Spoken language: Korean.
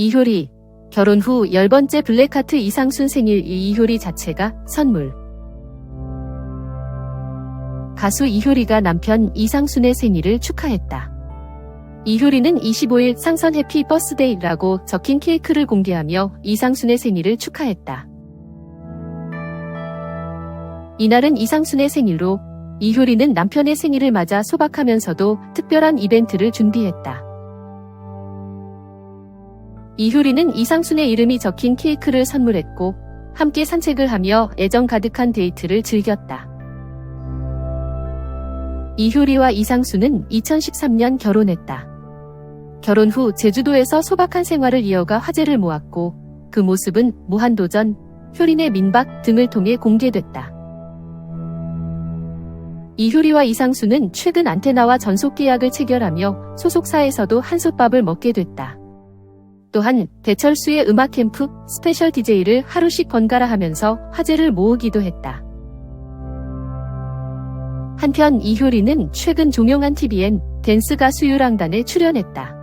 이효리. 결혼 후열 번째 블랙하트 이상순 생일 이 이효리 자체가 선물. 가수 이효리가 남편 이상순의 생일을 축하했다. 이효리는 25일 상선 해피 버스데이라고 적힌 케이크를 공개하며 이상순의 생일을 축하했다. 이날은 이상순의 생일로 이효리는 남편의 생일을 맞아 소박하면서도 특별한 이벤트를 준비했다. 이효리는 이상순의 이름이 적힌 케이크를 선물했고 함께 산책을 하며 애정 가득한 데이트를 즐겼다. 이효리와 이상순은 2013년 결혼했다. 결혼 후 제주도에서 소박한 생활을 이어가 화제를 모았고 그 모습은 무한도전, 효린의 민박 등을 통해 공개됐다. 이효리와 이상수는 최근 안테나와 전속 계약을 체결하며 소속사에서도 한솥밥을 먹게 됐다. 또한 배철수의 음악 캠프 스페셜 DJ를 하루씩 번갈아 하면서 화제를 모으기도 했다. 한편 이효리는 최근 종영한 TVN 댄스 가수 유랑단에 출연했다.